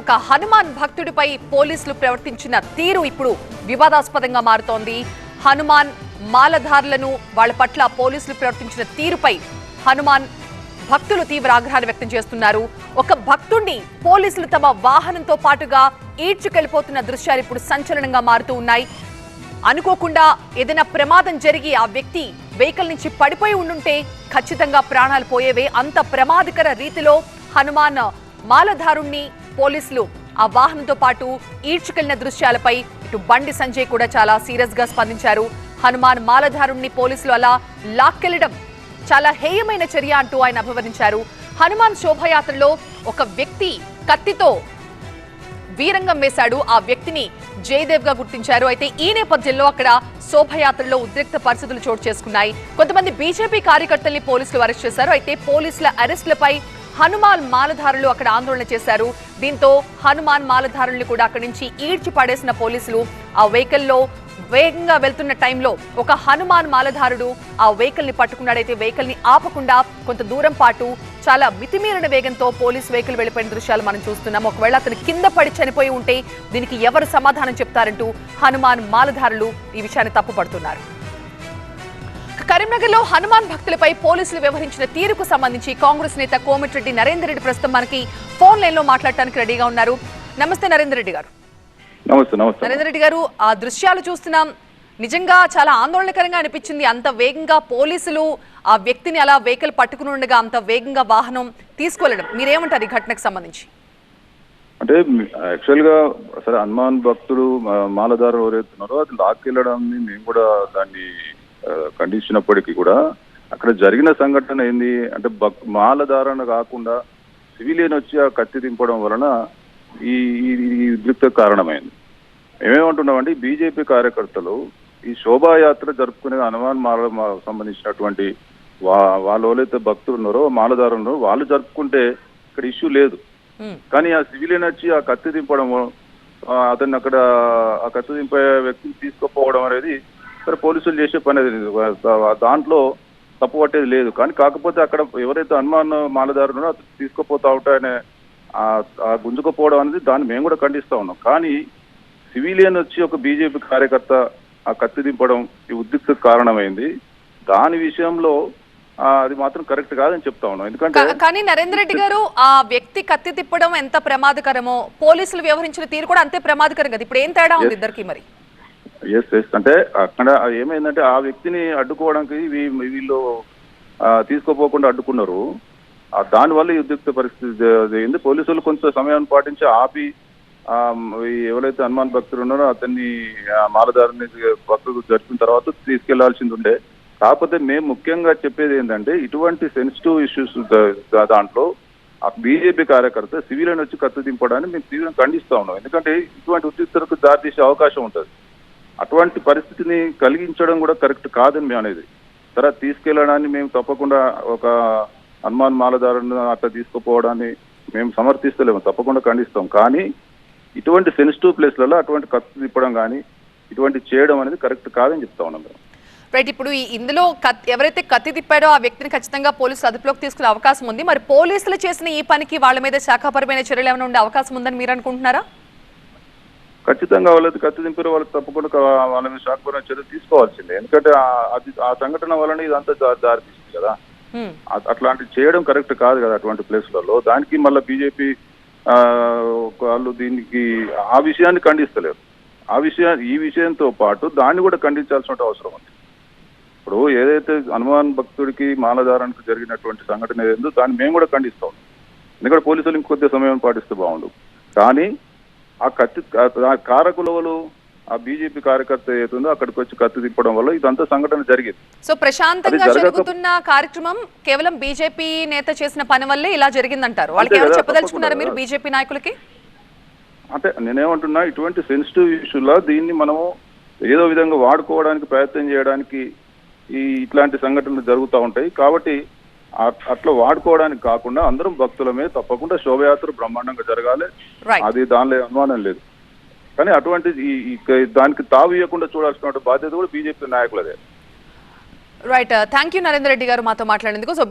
ఒక హనుమాన్ భక్తుడిపై పోలీసులు ప్రవర్తించిన తీరు ఇప్పుడు వివాదాస్పదంగా మారుతోంది. హనుమాన్ మాలధారులను వాళ్ళ పట్ల పోలీసులు ప్రవర్తించిన తీరుపై హనుమాన్ భక్తులు తీవ్ర ఆగ్రహాన్ని వ్యక్తం చేస్తున్నారు. ఒక భక్తుణ్ణి పోలీసులు తమ వాహనంతో పాటుగా ఈడ్చుకెళ్ళిపోతున్న దృశ్యాలు ఇప్పుడు సంచలనంగా మారుతూ ఉన్నాయి. అనుకోకుండా ఏదైనా ప్రమాదం జరిగి ఆ వ్యక్తి వెహికల్ నుంచి పడిపోయి ఉండుంటే ఖచ్చితంగా ప్రాణాలు పోయేవే. అంత ప్రమాదకర రీతిలో హనుమాన్ మాలధారుణ్ణి పోలీసులు ఆ వాహనంతో పాటు ఈడ్చుకెళ్ళిన దృశ్యాలపై ఇటు బండి సంజయ్ కూడా చాలా సీరియస్గా స్పందించారు. హనుమాన్ మాలధారుణ్ణి పోలీసులు అలా లాక్కెళ్ళడం చాలా హేయమైన చర్య అంటూ ఆయన అభివర్ణించారు. హనుమాన్ శోభయాత్రలో ఒక వ్యక్తి కత్తితో వీరంగం వేశాడు. ఆ వ్యక్తిని జయదేవ్గా గుర్తించారు. అయితే ఈ నేపథ్యంలో అక్కడ శోభయాత్రలో ఉద్రిక్త పరిస్థితులు చోటు చేసుకున్నాయి. కొంతమంది బీజేపీ కార్యకర్తల్ని పోలీసులు అరెస్ట్ చేశారు. అయితే పోలీసుల అరెస్టులపై హనుమాన్ మాలధారులు అక్కడ ఆందోళన చేశారు. దీంతో హనుమాన్ మాలధారుల్ని కూడా అక్కడి నుంచి ఈడ్చి పడేసిన పోలీసులు ఆ వెహికల్లో వేగంగా వెళ్తున్న టైంలో ఒక హనుమాన్ మాలధారుడు ఆ వెహికల్ని పట్టుకున్నాడైతే వెహికల్ని ఆపకుండా కొంత దూరం పాటు చాలా మితిమీరిన వేగంతో పోలీస్ వెహికల్ వెళ్ళిపోయిన దృశ్యాలు మనం చూస్తున్నాం. ఒకవేళ అతను కింద పడి చనిపోయి ఉంటే దీనికి ఎవరు సమాధానం చెప్తారంటూ హనుమాన్ మాలధారులు ఈ విషయాన్ని తప్పుపడుతున్నారు. కరీంనగర్లో హనుమాన్ భక్తులపై పోలీసులు వ్యవహరించిన తీరుకు సంబంధించి కాంగ్రెస్ నేత కోమటిరెడ్డి నరేందర్ రెడ్డి ప్రస్తుతం మనకి ఫోన్ లైన్లో మాట్లాడటానికి రెడీగా ఉన్నారు. నమస్తే నరేందర్ రెడ్డి గారు. నమస్తే నమస్తే. నరేందర్ రెడ్డి గారు ఆ దృశ్యాలు చూస్తున్నాం. నిజంగా చాలా ఆందోళనకరంగా అనిపించింది. అంత వేగంగా పోలీసులు ఆ వ్యక్తిని అలా వెహికల్ పట్టుకుని ఉండగా అంత వేగంగా వాహనం తీసుకెళ్ళడం మీరేమంటారు ఈ ఘటనకు సంబంధించి? అంటే యాక్చువల్గా సరే హనుమాన్ భక్తుడు మా- మాలధారు ఎవరైతున్నారో అది లాక్కెళ్ళడాన్ని మేము కూడా దాన్ని ఖండించినప్పటికీ కూడా అక్కడ జరిగిన సంఘటన ఏంది అంటే భక్ మాలధారణ కాకుండా సివిలియన్ వచ్చి ఆ కత్తి దింపడం వలన ఈ ఉద్రిక్త కారణమైంది. మేమేమంటున్నామంటే బీజేపీ కార్యకర్తలు ఈ శోభాయాత్ర జరుపుకునే హనుమాన్ మాల సంబంధించినటువంటి వా వాళ్ళు ఎవరైతే భక్తులు ఉన్నారో మాలధారులు ఉన్నారో వాళ్ళు జరుపుకుంటే ఇక్కడ ఇష్యూ లేదు. కానీ ఆ సివిలియన్ వచ్చి ఆ కత్తి దింపడము ఆ, అతన్ని అక్కడ ఆ కత్తి దింపే వ్యక్తిని తీసుకుపోవడం అనేది సరే పోలీసులు చేసే పని అది. దాంట్లో తప్పు పట్టేది లేదు. కానీ కాకపోతే అక్కడ ఎవరైతే హనుమాన్ మాలదారు ఉన్నారో అతను తీసుకుపోతా ఉంటాయనే ఆ- గుంజుకుపోవడం అనేది దాన్ని మేము కూడా ఖండిస్తా ఉన్నాం. కానీ సివిలియన్ వచ్చి ఒక బీజేపీ కార్యకర్త ఆ కత్తి దింపడం ఈ ఉద్రిక్త కారణమైంది. దాని విషయంలో అది మాత్రం కరెక్ట్ కాదని చెప్తా ఉన్నాం. ఎందుకంటే కానీ నరేందర్ రెడ్డి గారు ఆ వ్యక్తి కత్తి తిప్పడం ఎంత ప్రమాదకరమో పోలీసులు వ్యవహరించిన తీరు కూడా అంతే ప్రమాదకరం కదా. ఇప్పుడు ఏం తేడా ఉంది ఇద్దరికి మరి? ఎస్ ఎస్ అంటే అక్కడ ఏమైందంటే ఆ వ్యక్తిని అడ్డుకోవడానికి వీళ్ళు తీసుకోపోకుండా అడ్డుకున్నారు. దానివల్ల ఈ ఉద్రిక్త పరిస్థితి జ- జరిగింది. పోలీసులు కొంచెం సమయం పాటించి ఆపి ఎవరైతే హనుమాన్ భక్తులు ఉన్నారో అతన్ని ఆ, మాలధారిని భక్తులు జరిపిన తర్వాత తీసుకెళ్ళాల్సింది ఉండే. కాకపోతే మేము ముఖ్యంగా చెప్పేది ఏంటంటే ఇటువంటి సెన్సిటివ్ ఇష్యూస్ దాంట్లో ఆ బీజేపీ కార్యకర్త సివిలియన్ వచ్చి కత్తి దింపడాన్ని మేము తీవ్రంగా ఖండిస్తా ఉన్నాం. ఎందుకంటే ఇటువంటి ఉద్రిక్తలకు దారితీసే అవకాశం ఉంటుంది. అటువంటి పరిస్థితిని కలిగించడం కూడా కరెక్ట్ కాదని మేము అనేది. తర్వాత తీసుకెళ్ళడాన్ని మేము తప్పకుండా ఒక హనుమాన్ మాలధారులను అట్లా తీసుకుపోవడాన్ని మేము సమర్థిస్తలేము తప్పకుండా ఖండిస్తాం. కానీ ఇటువంటి సెన్సిటివ్ ప్లేస్లలో అటువంటి కత్తి తిప్పడం కానీ ఇటువంటి చేయడం అనేది కరెక్ట్ కాదని చెప్తా ఉన్నాం మేము రైట్ ఇప్పుడు ఇందులో ఎవరైతే కత్తి తిప్పాడో ఆ వ్యక్తిని ఖచ్చితంగా పోలీసులు అదుపులోకి తీసుకునే అవకాశం ఉంది. మరి పోలీసులు చేసిన ఈ పనికి వాళ్ళ మీద శాఖాపరమైన చర్యలు ఏమైనా ఉండే అవకాశం ఉందని మీరు అనుకుంటున్నారా? ఖచ్చితంగా వాళ్ళది కత్తి దింపిన వాళ్ళకి తప్పకుండా వాళ్ళ మీద శాఖపరమైన చర్య తీసుకోవాల్సిందే. ఎందుకంటే ఆ- అది ఆ సంఘటన వలన ఇదంతా దారి దారితీసింది కదా. అట్లాంటివి చేయడం కరెక్ట్ కాదు కదా అటువంటి ప్లేస్లలో. దానికి మళ్ళీ బీజేపీ వాళ్ళు దీనికి ఆ విషయాన్ని ఖండిస్తలేరు. ఆ విషయా ఈ విషయంతో పాటు దాన్ని కూడా ఖండించాల్సిన అవసరం ఉంది. ఇప్పుడు ఏదైతే హనుమాన్ భక్తుడికి మాలధారానికి జరిగినటువంటి సంఘటన ఏదో దాన్ని మేము కూడా ఖండిస్తాం. ఎందుకంటే పోలీసులు ఇంకొద్ది సమయం పాటిస్తే బాగుండు. కానీ ఆ కత్తి ఆ కారకులవలు ఆ బీజేపీ కార్యకర్త ఏతుందో అక్కడికి వచ్చి కత్తి తిప్పడం వల్ల ఇదంతా సంఘటన జరిగింది. సో ప్రశాంతంగా జరుగుతున్న కార్యక్రమం కేవలం బీజేపీ నేత చేసిన పని వల్లే ఇలా జరిగిందంటారు. వాళ్ళకి ఏమైనా చెప్పదలుచుకున్నారా మీరు బీజేపీ నాయకులకి? అంటే నేనేమంటున్నా ఇటువంటి సెన్సిటివ్ ఇష్యూలో దీన్ని మనము ఏదో విధంగా వాడుకోవడానికి ప్రయత్నం చేయడానికి ఈ ఇట్లాంటి సంఘటనలు జరుగుతూ ఉంటాయి. కాబట్టి అట్లా వాడుకోవడానికి కాకుండా అందరం భక్తులమే తప్పకుండా శోభయాత్ర బ్రహ్మాండంగా జరగాలి. అది దానిలో అనుమానం లేదు. కానీ అటువంటి దానికి తావు ఇవ్వకుండా చూడాల్సిన బాధ్యత కూడా BJP నాయకులదే. Right thank you Narender Reddy garu మాతో మాట్లాడేందుకు సో